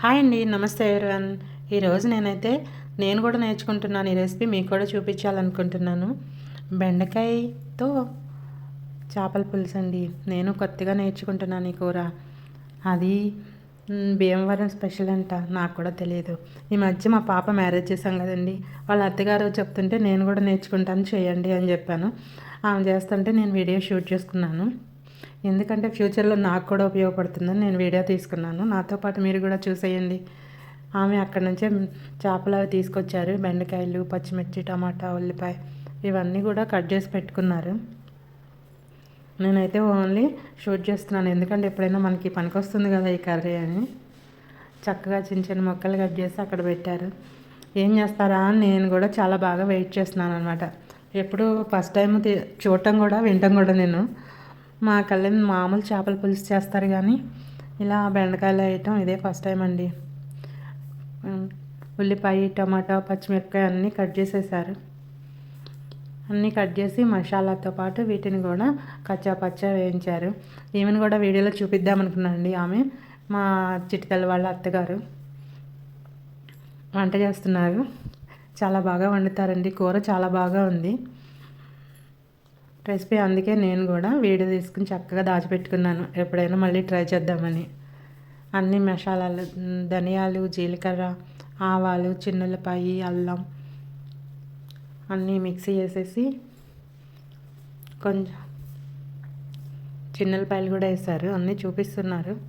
Hi అండి నమస్తే everyone ఈరోజు నేనైతే నేను కూడా నేర్చుకుంటున్నాను ఈ రెసిపీ మీకు కూడా చూపించాలనుకుంటున్నాను. బెండకాయతో చేపల పులుసు అండి. నేను కొత్తగా నేర్చుకుంటున్నాను ఈ కూర. అది భీమవరం స్పెషల్ అంట నాకు కూడా తెలియదు. ఈ మధ్య మా పాప మ్యారేజ్ చేశాం కదండి. వాళ్ళ అత్తగారు చెప్తుంటే నేను కూడా నేర్చుకుంటాను చేయండి అని చెప్పాను. ఆమె చేస్తుంటే నేను వీడియో షూట్ చేసుకున్నాను. ఎందుకంటే ఫ్యూచర్లో నాకు కూడా ఉపయోగపడుతుందని నేను వీడియో తీసుకున్నాను. నాతో పాటు మీరు కూడా చూసేయండి. ఆమె అక్కడ నుంచే చేపలు అవి తీసుకొచ్చారు. బెండకాయలు పచ్చిమిర్చి టమాటా ఉల్లిపాయ ఇవన్నీ కూడా కట్ చేసి పెట్టుకున్నారు. నేనైతే ఓన్లీ షూట్ చేస్తున్నాను. ఎందుకంటే ఎప్పుడైనా మనకి పనికొస్తుంది కదా ఈ కర్రీ అని. చక్కగా చిన్న చిన్న మొక్కలు కట్ చేసి అక్కడ పెట్టారు. ఏం చేస్తారా అని నేను కూడా చాలా బాగా వెయిట్ చేస్తున్నాను అనమాట ఎప్పుడు ఫస్ట్ టైం చూడటం కూడా వినటం కూడా నేను. మా కళ్ళని మామూలు చేపల పులుసు చేస్తారు కానీ ఇలా బెండకాయలు వేయటం ఇదే ఫస్ట్ టైం అండి. ఉల్లిపాయ టమాటా పచ్చిమిరపకాయ అన్నీ కట్ చేసేసారు. అన్నీ కట్ చేసి మసాలాతో పాటు వీటిని కూడా కచ్చా పచ్చా వేయించారు. ఈమెను కూడా వీడియోలో చూపిద్దామనుకున్నానండి ఆమె మా చిటితల వాళ్ళ అత్తగారు. వంట చేస్తున్నారు. చాలా బాగా వండుతారండి. కూర చాలా బాగా ఉంది. రెసిపీ అందుకే నేను కూడా వీడియో తీసుకుని చక్కగా దాచిపెట్టుకున్నాను. ఎప్పుడైనా మళ్ళీ ట్రై చేద్దామని. అన్ని మసాలాలు ధనియాలు జీలకర్ర ఆవాలు చిన్నులపాయి అల్లం అన్నీ మిక్సీ చేసేసి కొంచెం చిన్నలపాయలు కూడా వేసారు అన్నీ చూపిస్తున్నారు.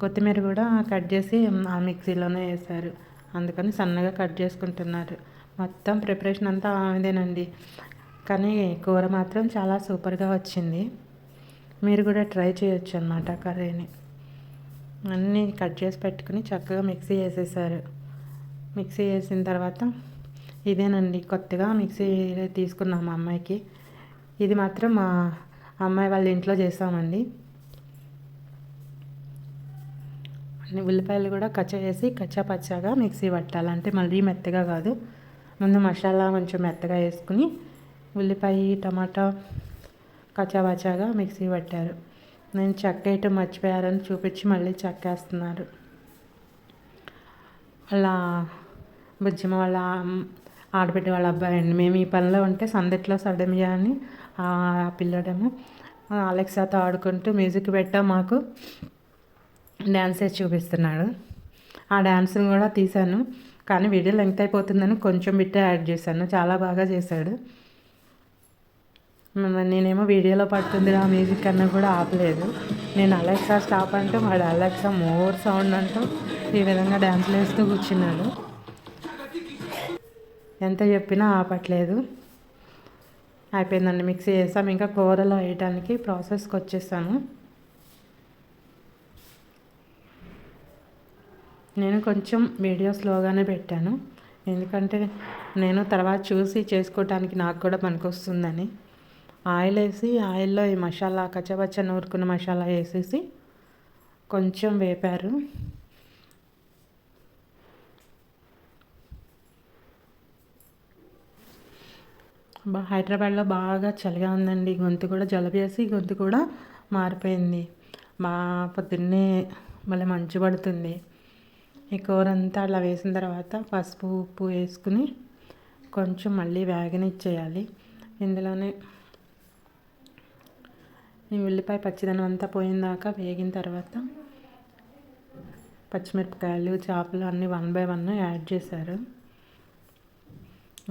కొత్తిమీర కూడా కట్ చేసి ఆ మిక్సీలోనే వేశారు. అందుకని సన్నగా కట్ చేసుకుంటున్నారు. మొత్తం ప్రిపరేషన్ అంతా ఆమెదేనండి. కానీ కూర మాత్రం చాలా సూపర్గా వచ్చింది. మీరు కూడా ట్రై చేయొచ్చు అనమాట కర్రీని. అన్నీ కట్ చేసి పెట్టుకుని చక్కగా మిక్సీ వేసేసారు మిక్సీ వేసిన తర్వాత ఇదేనండి కొత్తగా మిక్సీ తీసుకున్నాం మా అమ్మాయికి. ఇది మాత్రం మా అమ్మాయి వాళ్ళ ఇంట్లో చేసామండి. ఉల్లిపాయలు కూడా కచ్చా వేసి కచ్చా పచ్చాగా మిక్సీ పట్టాలంటే మళ్ళీ మెత్తగా కాదు. ముందు మసాలా కొంచెం మెత్తగా వేసుకుని ఉల్లిపాయ టమాటా కచాబచాగా మిక్సీ పట్టారు. నేను చెక్కేయటం మర్చిపోయారని చూపించి మళ్ళీ చెక్కేస్తున్నారు. వాళ్ళ బుజ్జిమ వాళ్ళ ఆడబిడ్డ వాళ్ళ అబ్బాయి అండి. మేము ఈ పనిలో ఉంటే సందట్లో సడమియా అని ఆ పిల్లడము అలెక్సాతో ఆడుకుంటూ మ్యూజిక్ పెట్టా మాకు. డ్యాన్స్ చూపిస్తున్నాడు. ఆ డ్యాన్స్ని కూడా తీశాను. కానీ వీడియో లెంగ్త్ అయిపోతుందని కొంచెం బిట్టే యాడ్ చేశాను. చాలా బాగా చేశాడు. నేనేమో వీడియోలో పడుతుంది మ్యూజిక్ అన్నా కూడా ఆపలేదు. నేను అలెక్సా స్టాప్ అంటే వాడు అలెక్సా మోర్ సౌండ్ అంటూ ఈ విధంగా డ్యాన్స్లు వేస్తూ కూర్చున్నాడు. ఎంత చెప్పినా ఆపట్లేదు. అయిపోయిందండి మిక్సీ చేసాం ఇంకా కూరలో వేయడానికి ప్రాసెస్కి వచ్చేసాను. నేను కొంచెం వీడియో స్లోగానే పెట్టాను. ఎందుకంటే నేను తర్వాత చూసి చేసుకోవటానికి నాకు కూడా పనికొస్తుందని. ఆయిల్ వేసి ఆయిల్లో ఈ మసాలా కచ్చబచ్చ నూరుకున్న మసాలా వేసేసి కొంచెం వేపారు. బా హైదరాబాద్లో బాగా చలిగా ఉందండి. గొంతు కూడా జలబేసి గొంతు కూడా మారిపోయింది. బా పొద్దున్నే మళ్ళీ మంచు పడుతుంది. ఈ కూర అంతా అలా వేసిన తర్వాత పసుపు ఉప్పు వేసుకుని కొంచెం మళ్ళీ వేగనిచ్చేయాలి. ఇందులోనే ఈ ఉల్లిపాయ పచ్చిదనం అంతా పోయిన దాకా వేగిన తర్వాత పచ్చిమిరపకాయలు చేపలు అన్నీ వన్ బై వన్ యాడ్ చేశారు.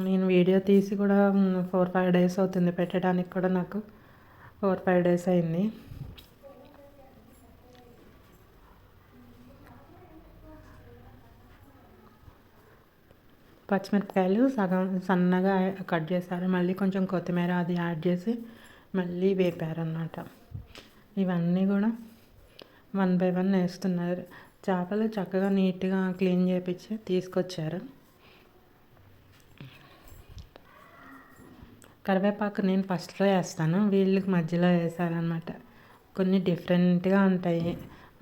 నేను వీడియో తీసి కూడా ఫోర్ ఫైవ్ డేస్ అవుతుంది పెట్టడానికి కూడా నాకు. ఫోర్ ఫైవ్ డేస్ అయింది. పచ్చిమిరపకాయలు సగం సన్నగా కట్ చేశారు. మళ్ళీ కొంచెం కొత్తిమీర అది యాడ్ చేసి మళ్ళీ వేపారన్నమాట. ఇవన్నీ కూడా వన్ బై వన్ వేస్తున్నారు. చేపలు చక్కగా నీట్గా క్లీన్ చేపించి తీసుకొచ్చారు. కరివేపాకు నేను ఫస్ట్లో వేస్తాను. వీళ్ళకి మధ్యలో వేసారనమాట కొన్ని డిఫరెంట్గా ఉంటాయి.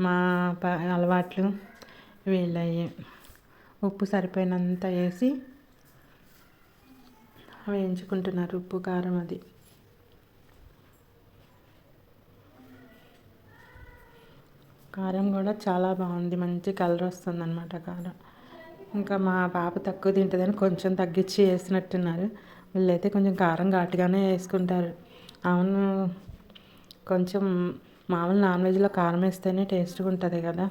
మా ప అలవాట్లు వీళ్ళవి ఉప్పు సరిపోయినంత వేసి వేయించుకుంటున్నారు. ఉప్పు కారం అది. కారం కూడా చాలా బాగుంది. మంచి కలర్ వస్తుంది అనమాట కారం. ఇంకా మా పాప తక్కువ తింటుందని కొంచెం తగ్గించి వేసినట్టున్నారు. వీళ్ళైతే కొంచెం కారం ఘాటుగానే వేసుకుంటారు. అవును కొంచెం మామూలు నాన్ వెజ్లో కారం వేస్తేనే టేస్ట్గా ఉంటుంది కదా.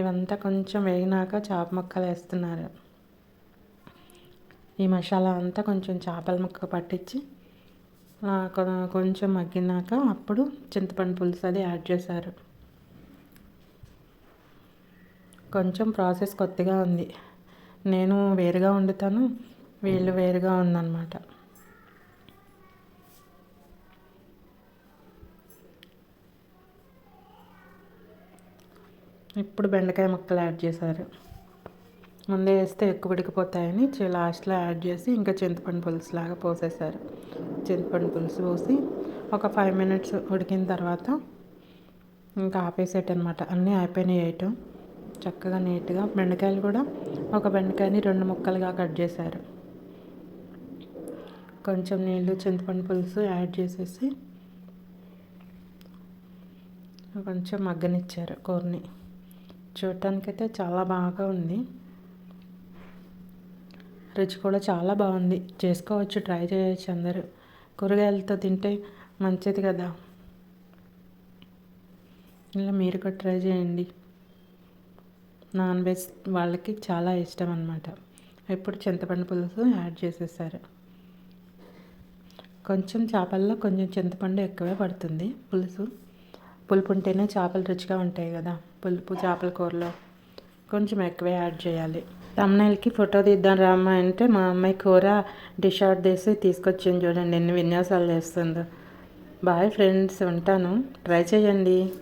ఇవంతా కొంచెం వేగినాక చేప ముక్కలు వేస్తున్నారు. ఈ మసాలా అంతా కొంచెం చేపల ముక్క పట్టించి కొంచెం మగ్గినాక అప్పుడు చింతపండు పులుసు అది యాడ్ చేశారు. కొంచెం ప్రాసెస్ కొత్తగా ఉంది. నేను వేరుగా వండుతాను వీళ్ళు వేరుగా ఉందన్నమాట. ఇప్పుడు బెండకాయ ముక్కలు యాడ్ చేశారు. ముందే వేస్తే ఎక్కువ ఉడికిపోతాయని లాస్ట్లో యాడ్ చేసి ఇంకా చింతపండు పులుసు లాగా పోసేసారు చింతపండు పులుసు పోసి ఒక ఫైవ్ మినిట్స్ ఉడికిన తర్వాత ఇంకా ఆపేసేటనమాట అన్నీ అయిపోయినాయి వేయటం చక్కగా నీట్గా బెండకాయలు కూడా ఒక బెండకాయని రెండు ముక్కలుగా కట్ చేశారు. కొంచెం నీళ్ళు చింతపండు పులుసు యాడ్ చేసేసి కొంచెం మగ్గనిచ్చారు కూరని. చూడటానికైతే చాలా బాగా ఉంది. రుచి కూడా చాలా బాగుంది. చేసుకోవచ్చు ట్రై చేయవచ్చు అందరూ. కూరగాయలతో తింటే మంచిది కదా. ఇలా మీరు కూడా ట్రై చేయండి. నాన్ వెజ్ వాళ్ళకి చాలా ఇష్టం అనమాట ఇప్పుడు చింతపండు పులుసు యాడ్ చేసేసారు. కొంచెం చేపల్లో కొంచెం చింతపండు ఎక్కువే పడుతుంది పులుసు. పులుపు ఉంటేనే చేపలు రుచిగా ఉంటాయి కదా. పులుపు చేపల కూరలో కొంచెం ఎక్కువే యాడ్ చేయాలి. తమ్నైల్కి ఫోటో తీద్దాం రామ్మా అంటే మా అమ్మాయి కూర డిష్ అవుట్ చేసి తీసుకొచ్చింది చూడండి ఎన్ని విన్యాసాలు చేస్తుందో. బాయ్ ఫ్రెండ్స్ ఉంటాను. ట్రై చేయండి.